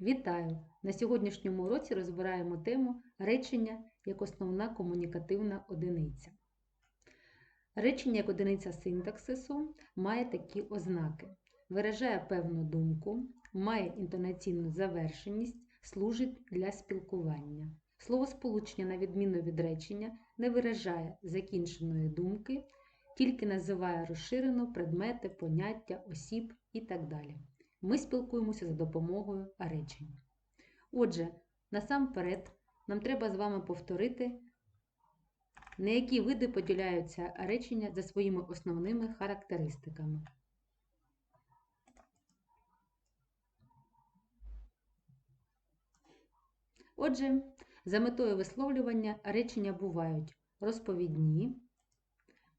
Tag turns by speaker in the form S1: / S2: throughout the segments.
S1: Вітаю! На сьогоднішньому уроці розбираємо тему речення як основна комунікативна одиниця. Речення як одиниця синтаксису має такі ознаки: виражає певну думку, має інтонаційну завершеність, служить для спілкування. Словосполучення, на відміну від речення, не виражає закінченої думки, тільки називає розширено предмети, поняття, осіб і так далі. Ми спілкуємося за допомогою речень. Отже, насамперед, нам треба з вами повторити, на які види поділяються речення за своїми основними характеристиками. Отже, за метою висловлювання речення бувають розповідні,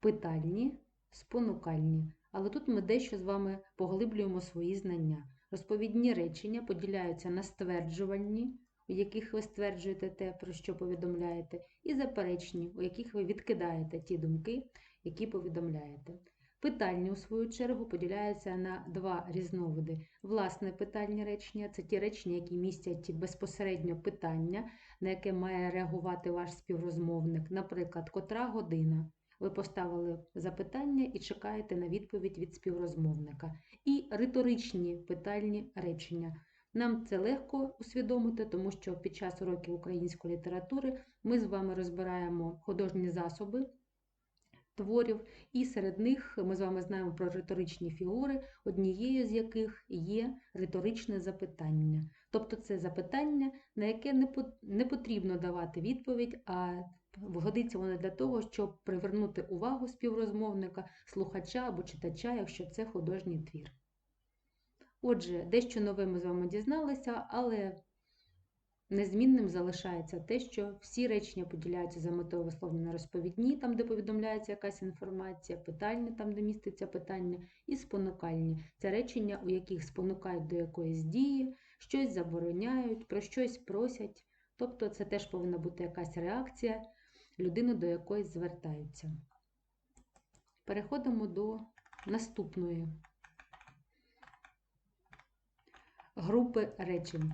S1: питальні, спонукальні. Але тут ми дещо з вами поглиблюємо свої знання. Розповідні речення поділяються на стверджувальні, у яких ви стверджуєте те, про що повідомляєте, і заперечні, у яких ви відкидаєте ті думки, які повідомляєте. Питальні, у свою чергу, поділяються на два різновиди. Власне питальні речення це ті речення, які містять безпосередньо питання, на яке має реагувати ваш співрозмовник, наприклад, котра година. Ви поставили запитання і чекаєте на відповідь від співрозмовника. І риторичні питальні речення. Нам це легко усвідомити, тому що під час уроків української літератури ми з вами розбираємо художні засоби творів, і серед них ми з вами знаємо про риторичні фігури, однією з яких є риторичне запитання. Тобто це запитання, на яке не потрібно давати відповідь, а Годиться воно для того, щоб привернути увагу співрозмовника, слухача або читача, якщо це художній твір. Отже, дещо нове ми з вами дізналися, але незмінним залишається те, що всі речення поділяються за метою висловлення розповідні, там, де повідомляється якась інформація, питальні, там, де міститься питання, і спонукальні це речення, у яких спонукають до якоїсь дії, щось забороняють, про щось просять. Тобто це теж повинна бути якась реакція людини, до якої звертаються. Переходимо до наступної групи речень.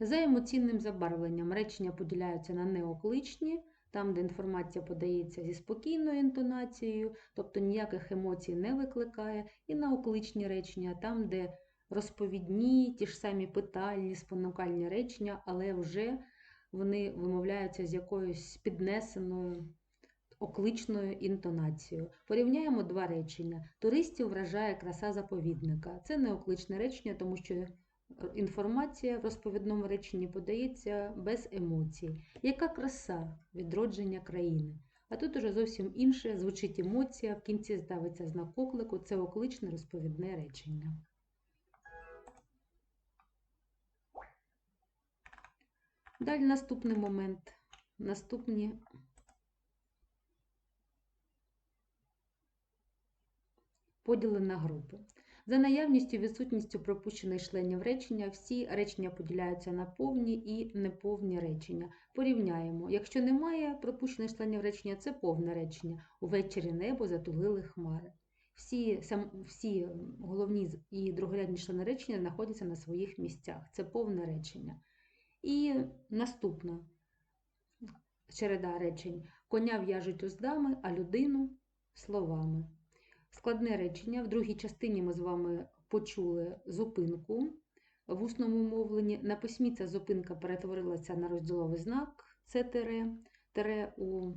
S1: За емоційним забарвленням речення поділяються на неокличні, там, де інформація подається зі спокійною інтонацією, тобто ніяких емоцій не викликає, і на окличні речення, там, де розповідні, ті ж самі питальні, спонукальні речення, але вже вони вимовляються з якоюсь піднесеною окличною інтонацією. Порівняємо два речення. Туристів вражає краса заповідника. Це не окличне речення, тому що інформація в розповідному реченні подається без емоцій. Яка краса відродження країни? А тут уже зовсім інше звучить емоція, в кінці ставиться знак оклику, це окличне розповідне речення. Далі наступний момент. Наступні поділи на групи. За наявністю відсутністю пропущених членів речення, всі речення поділяються на повні і неповні речення. Порівняємо, якщо немає пропущених членів речення, це повне речення. Увечері небо затулили хмари. Всі сам, всі головні і другорядні члени речення знаходяться на своїх місцях. Це повне речення. І наступна череда речень. Коня в'яжуть уздами, а людину словами. Складне речення. В другій частині ми з вами почули зупинку в усному мовленні. На письмі ця зупинка перетворилася на розділовий знак, це тере, тере у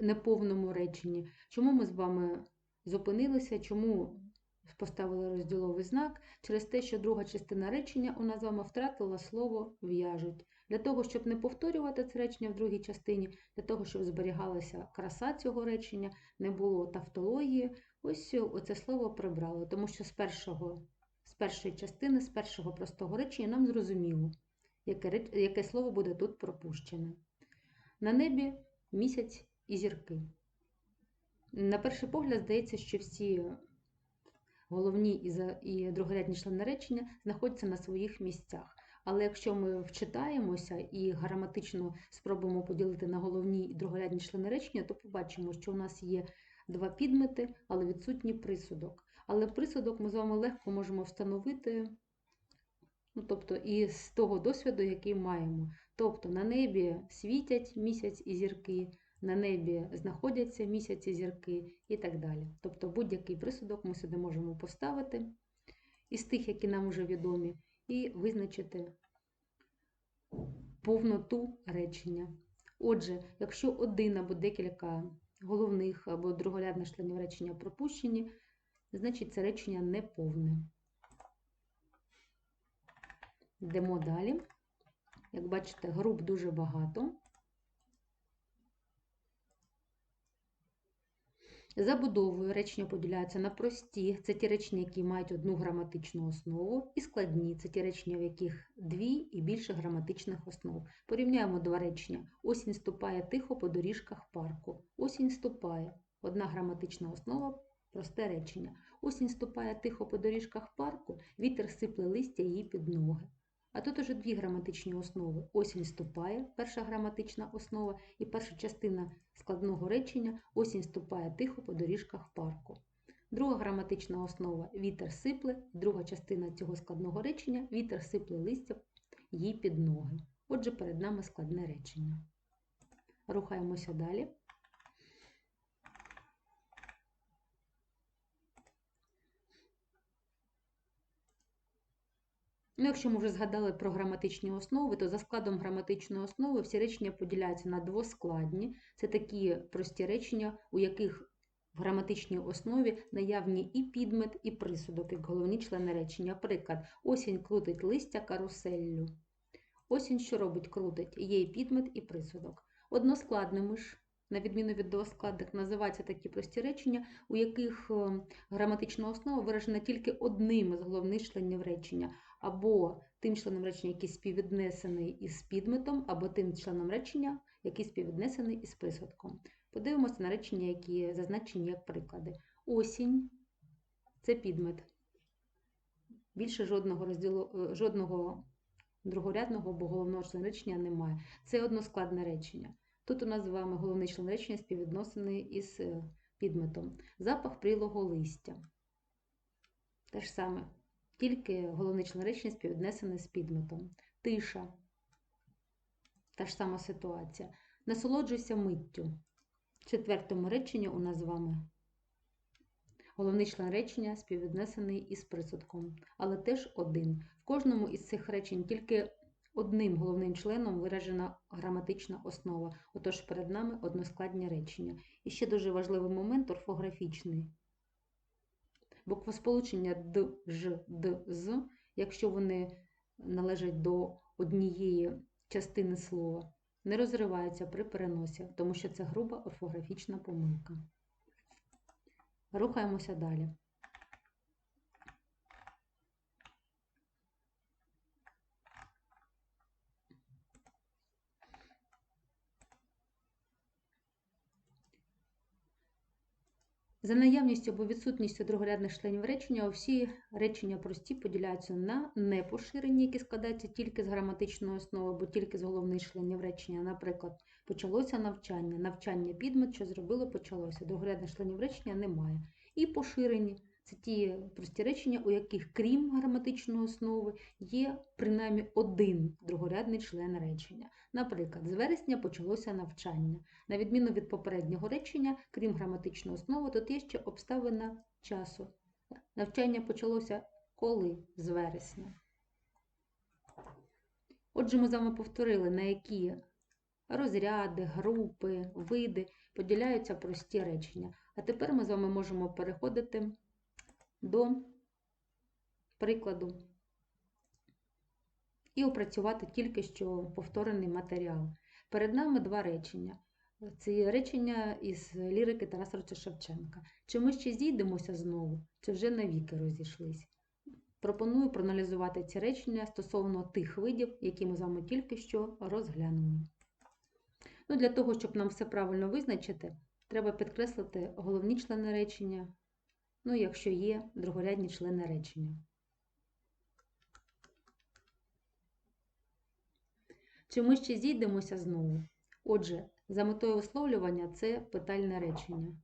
S1: неповному реченні. Чому ми з вами зупинилися? Чому поставили розділовий знак через те, що друга частина речення у нас з вами втратила слово в'яжуть. Для того, щоб не повторювати це речення в другій частині, для того, щоб зберігалася краса цього речення, не було тавтології, ось оце слово прибрали, тому що з першого, з першої частини, з першого простого речення нам зрозуміло, яке, яке слово буде тут пропущене. На небі місяць і зірки. На перший погляд, здається, що всі головні і другорядні члени речення знаходяться на своїх місцях. Але якщо ми вчитаємося і граматично спробуємо поділити на головні і другорядні члени речення, то побачимо, що у нас є два підмети, але відсутній присудок. Але присудок ми з вами легко можемо встановити, ну, тобто із того досвіду, який маємо. Тобто на небі світять місяць і зірки, на небі знаходяться місяць і зірки і так далі. Тобто будь-який присудок ми сюди можемо поставити із тих, які нам вже відомі, і визначити повноту речення. Отже, якщо один або декілька головних або другорядних членів речення пропущені, значить це речення неповне. Йдемо далі. Як бачите, груп дуже багато. Забудовою речення поділяються на прості, це ті речення, які мають одну граматичну основу, і складні це ті речення, в яких дві і більше граматичних основ. Порівняємо два речення. Осінь ступає тихо по доріжках парку. Осінь ступає. Одна граматична основа, просте речення. Осінь ступає тихо по доріжках парку, вітер сипле листя її під ноги. А тут уже дві граматичні основи. Осінь ступає, перша граматична основа, і перша частина складного речення осінь ступає тихо по доріжках парку. Друга граматична основа вітер сипле, друга частина цього складного речення вітер сипле листя їй під ноги. Отже, перед нами складне речення. Рухаємося далі. Ну, якщо ми вже згадали про граматичні основи, то за складом граматичної основи всі речення поділяються на двоскладні. Це такі прості речення, у яких в граматичній основі наявні і підмет, і присудок, як головні члени речення. Приклад, осінь крутить листя каруселлю. Осінь, що робить, крутить, є і підмет, і присудок. Односкладними ж, на відміну від двоскладних, називаються такі прості речення, у яких е, граматична основа виражена тільки одним із головних членів речення або тим членом речення, який співвіднесений із підметом, або тим членом речення, який співвіднесений із присудком. Подивимося на речення, які зазначені як приклади. Осінь це підмет. Більше жодного розділу, жодного другорядного або головного члена речення немає. Це односкладне речення. Тут у нас з вами головний член речення співвідносений із підметом. Запах прілого листя. Те ж саме тільки головний член речення співвіднесений з підметом. Тиша. Та ж сама ситуація. Насолоджуйся миттю. В четвертому реченні у нас з вами головний член речення співвіднесений із присудком, але теж один. В кожному із цих речень тільки одним головним членом виражена граматична основа. Отож, перед нами односкладні речення. І ще дуже важливий момент орфографічний. Буквосполучення Д, Ж, Д, З, якщо вони належать до однієї частини слова, не розриваються при переносі, тому що це груба орфографічна помилка. Рухаємося далі. За наявністю або відсутністю другорядних членів речення, всі речення прості поділяються на непоширені, які складаються тільки з граматичної основи, або тільки з головних членів речення. Наприклад, почалося навчання, навчання підмет, що зробило, почалося. Другорядних членів речення немає. І поширені це ті прості речення, у яких, крім граматичної основи, є принаймні один другорядний член речення. Наприклад, з вересня почалося навчання. На відміну від попереднього речення, крім граматичної основи, тут є ще обставина часу. Навчання почалося коли з вересня. Отже, ми з вами повторили, на які розряди, групи, види поділяються прості речення. А тепер ми з вами можемо переходити до прикладу і опрацювати тільки що повторений матеріал. Перед нами два речення. Це речення із лірики Тараса Шевченка. Чи ми ще зійдемося знову, чи вже навіки розійшлись? Пропоную проаналізувати ці речення стосовно тих видів, які ми з вами тільки що розглянули. Ну, Для того, щоб нам все правильно визначити, треба підкреслити головні члени речення, ну, якщо є другорядні члени речення. Чи ми ще зійдемося знову? Отже, за метою висловлювання це питальне речення.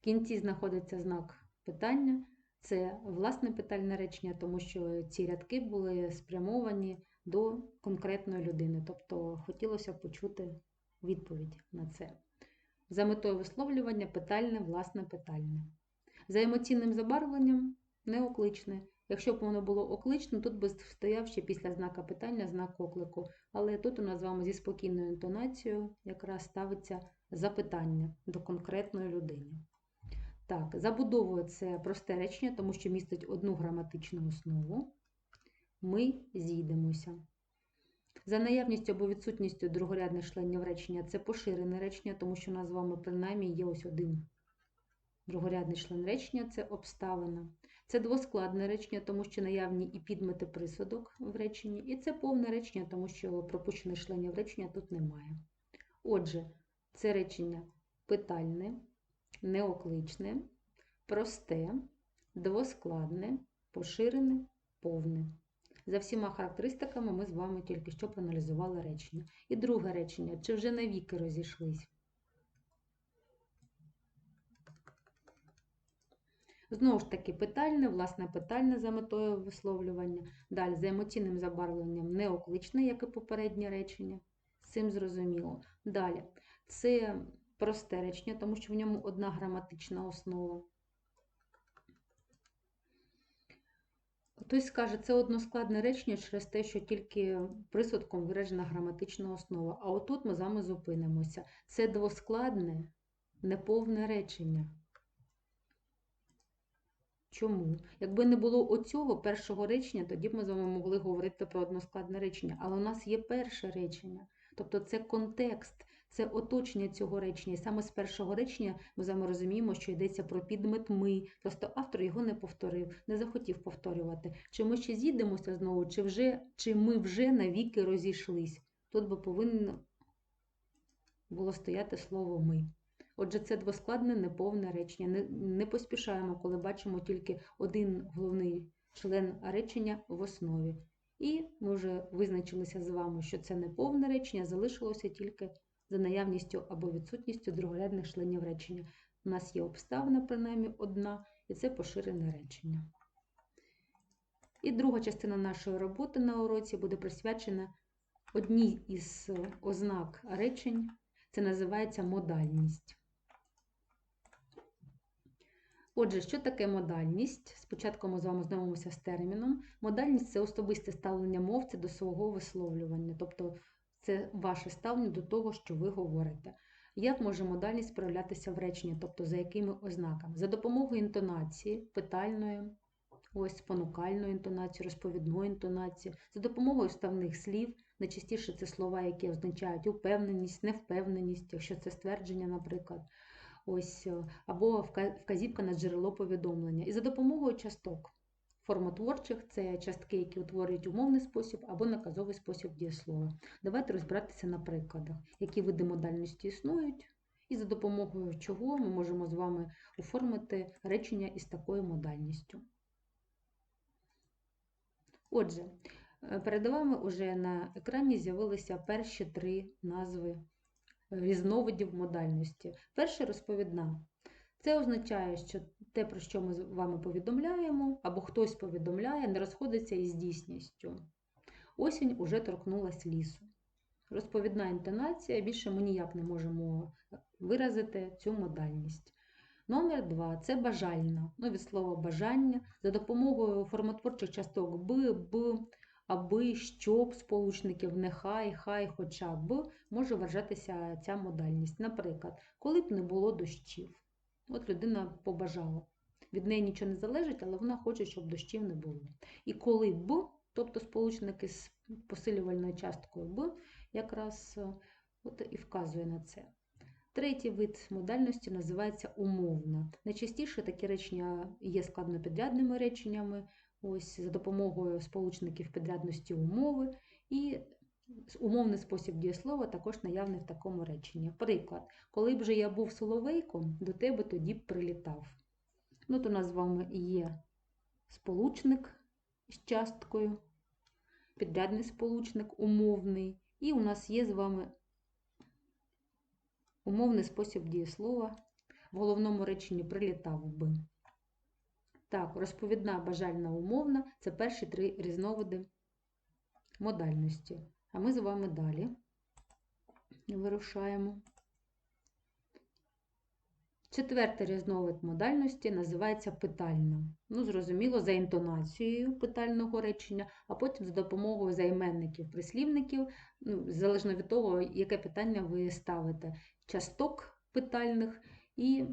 S1: В кінці знаходиться знак питання. Це власне питальне речення, тому що ці рядки були спрямовані до конкретної людини. Тобто хотілося почути відповідь на це. За метою висловлювання питальне, власне питальне. За емоційним забарвленням неокличне. Якщо б воно було окличне, тут би стояв ще після знака питання знак оклику. Але тут у нас з вами зі спокійною інтонацією якраз ставиться запитання до конкретної людини. Так, забудовою це просте речення, тому що містить одну граматичну основу. Ми зійдемося. За наявністю або відсутністю другорядних членів речення це поширене речення, тому що у нас з вами принаймні є ось один другорядний член речення це обставина. Це двоскладне речення, тому що наявні і підмети присудок в реченні, і це повне речення, тому що пропущених членів речення тут немає. Отже, це речення питальне, неокличне, просте, двоскладне, поширене, повне. За всіма характеристиками ми з вами тільки що проаналізували речення. І друге речення, чи вже навіки розійшлись? Знову ж таки, питальне, власне, питальне за метою висловлювання. Далі за емоційним забарвленням неокличне, як і попереднє речення. Цим зрозуміло. Далі, це просте речення, тому що в ньому одна граматична основа. Хтось скаже, це односкладне речення через те, що тільки присудком виражена граматична основа. А отут ми з вами зупинимося. Це двоскладне, неповне речення. Чому? Якби не було оцього першого речення, тоді б ми з вами могли говорити про односкладне речення. Але у нас є перше речення. Тобто це контекст, це оточення цього речення. І саме з першого речення ми з вами розуміємо, що йдеться про підмет ми. Просто автор його не повторив, не захотів повторювати. Чи ми ще зійдемося знову, чи вже, чи ми вже навіки розійшлись. Тут би повинно було стояти слово ми. Отже, це двоскладне неповне речення. Не, не поспішаємо, коли бачимо тільки один головний член речення в основі. І ми вже визначилися з вами, що це неповне речення, залишилося тільки за наявністю або відсутністю другорядних членів речення. У нас є обставина, принаймні одна, і це поширене речення. І друга частина нашої роботи на уроці буде присвячена одній із ознак речень. Це називається модальність. Отже, що таке модальність? Спочатку ми з вами знайомимося з терміном. Модальність це особисте ставлення мовця до свого висловлювання, тобто це ваше ставлення до того, що ви говорите. Як може модальність проявлятися в реченні, тобто за якими ознаками? За допомогою інтонації, питальної, ось спонукальної інтонації, розповідної інтонації, за допомогою вставних слів. Найчастіше це слова, які означають упевненість, невпевненість, якщо це ствердження, наприклад ось, або вказівка на джерело повідомлення. І за допомогою часток формотворчих це частки, які утворюють умовний спосіб або наказовий спосіб дієслова. Давайте розбиратися на прикладах, які види модальності існують, і за допомогою чого ми можемо з вами оформити речення із такою модальністю. Отже, е, перед вами вже на екрані з'явилися перші три назви різновидів модальності. Перша розповідна. Це означає, що те, про що ми з вами повідомляємо, або хтось повідомляє, не розходиться із дійсністю. Осінь уже торкнулась лісу. Розповідна інтонація, більше ми ніяк не можемо виразити цю модальність. Номер два це бажальна. Ну, від слова бажання за допомогою формотворчих часток Б, Б, аби, щоб сполучників нехай, хай, хоча б може вважатися ця модальність. Наприклад, коли б не було дощів. От людина побажала. Від неї нічого не залежить, але вона хоче, щоб дощів не було. І коли б, тобто сполучники з посилювальною часткою б, якраз е, от і вказує на це. Третій вид модальності називається умовна. Найчастіше такі речення є складнопідрядними реченнями, ось за допомогою сполучників підрядності умови, і умовний спосіб дієслова також наявний в такому реченні. Приклад, коли б же я був соловейком, до тебе тоді б прилітав. Ну, от у нас з вами є сполучник з часткою, підрядний сполучник, умовний, і у нас є з вами умовний спосіб дієслова в головному реченні прилітав би. Так, розповідна бажальна умовна це перші три різновиди модальності. А ми з вами далі вирушаємо. Четвертий різновид модальності називається питальна. Ну, зрозуміло, за інтонацією питального речення, а потім за допомогою займенників, прислівників, ну, залежно від того, яке питання ви ставите, часток питальних. І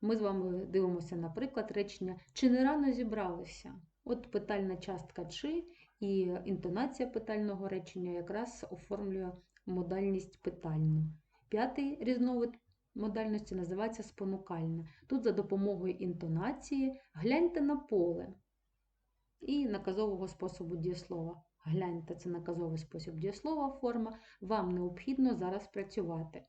S1: ми з вами дивимося, наприклад, речення Чи не рано зібралися? От питальна частка чи і інтонація питального речення якраз оформлює модальність питальну. П'ятий різновид модальності називається спонукальна. Тут за допомогою інтонації гляньте на поле і наказового способу дієслова. Гляньте це наказовий спосіб дієслова форма. Вам необхідно зараз працювати.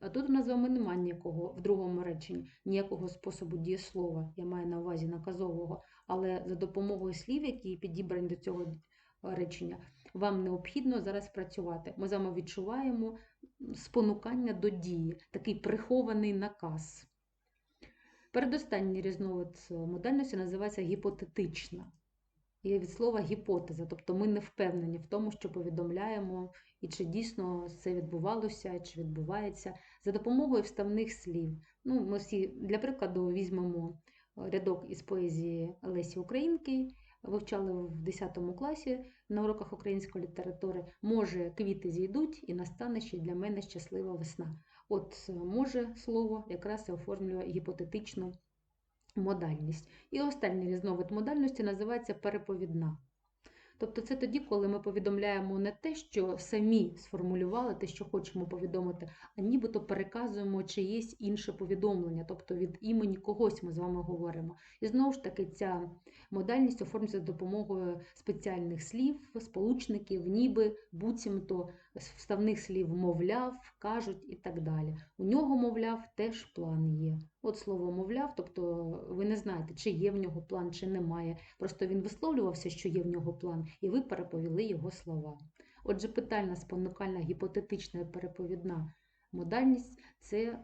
S1: А тут у нас з вами немає ніякого в другому реченні, ніякого способу дієслова, я маю на увазі наказового, але за допомогою слів, які підібрані до цього речення, вам необхідно зараз працювати. Ми з вами відчуваємо спонукання до дії, такий прихований наказ. Передостанній різновид модальності називається гіпотетична. І від слова гіпотеза, тобто ми не впевнені в тому, що повідомляємо, і чи дійсно це відбувалося, чи відбувається, за допомогою вставних слів. Ну, Ми всі, для прикладу, візьмемо рядок із поезії Лесі Українки, вивчали в 10 класі на уроках української літератури. Може, квіти зійдуть і настане ще для мене щаслива весна. От може слово якраз і оформлює гіпотетичну модальність. І останній різновид модальності називається переповідна. Тобто це тоді, коли ми повідомляємо не те, що самі сформулювали те, що хочемо повідомити, а нібито переказуємо чиєсь інше повідомлення, тобто від імені когось ми з вами говоримо. І знову ж таки, ця модальність оформлюється за допомогою спеціальних слів, сполучників, ніби, буцімто, вставних слів мовляв, кажуть і так далі. У нього, мовляв, теж план є. От слово мовляв, тобто ви не знаєте, чи є в нього план, чи немає. Просто він висловлювався, що є в нього план, і ви переповіли його слова. Отже, питальна, спонукальна, гіпотетична переповідна модальність це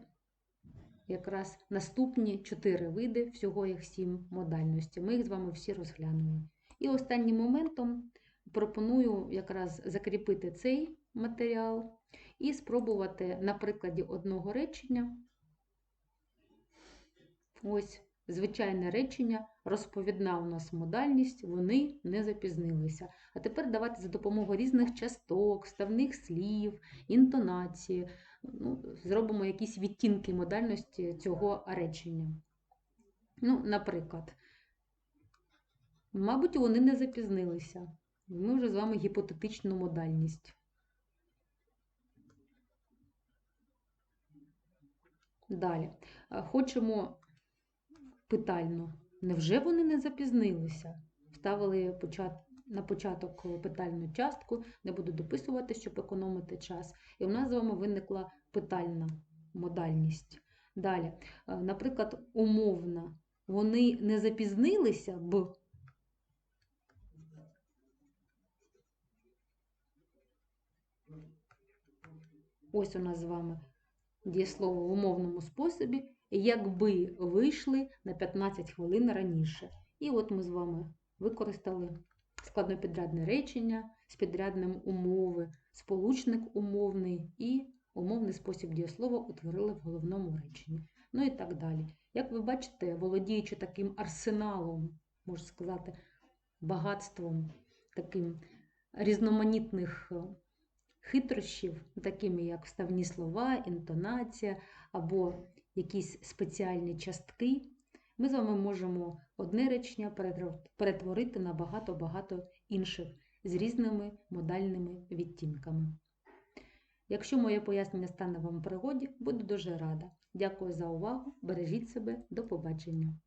S1: якраз наступні чотири види, всього їх сім модальностей. Ми їх з вами всі розглянули. І останнім моментом пропоную якраз закріпити цей матеріал і спробувати на прикладі одного речення. Ось звичайне речення, розповідна у нас модальність, вони не запізнилися. А тепер давайте за допомогою різних часток, ставних слів, інтонації, ну, зробимо якісь відтінки модальності цього речення. Ну, Наприклад, мабуть, вони не запізнилися. Ми вже з вами гіпотетичну модальність. Далі. Хочемо питально. Невже вони не запізнилися? Вставили на початок питальну частку, не буду дописувати, щоб економити час. І в нас з вами виникла питальна модальність. Далі, наприклад, умовна. Вони не запізнилися б. Ось у нас з вами дієслово в умовному способі, якби вийшли на 15 хвилин раніше. І от ми з вами використали складнопідрядне речення з підрядним умови, сполучник умовний і умовний спосіб дієслова утворили в головному реченні. Ну і так далі. Як ви бачите, володіючи таким арсеналом, можна сказати, багатством, таким різноманітних хитрощів, такими як вставні слова, інтонація або якісь спеціальні частки, ми з вами можемо одне речення перетворити на багато-багато інших з різними модальними відтінками. Якщо моє пояснення стане вам в пригоді, буду дуже рада. Дякую за увагу! Бережіть себе, до побачення!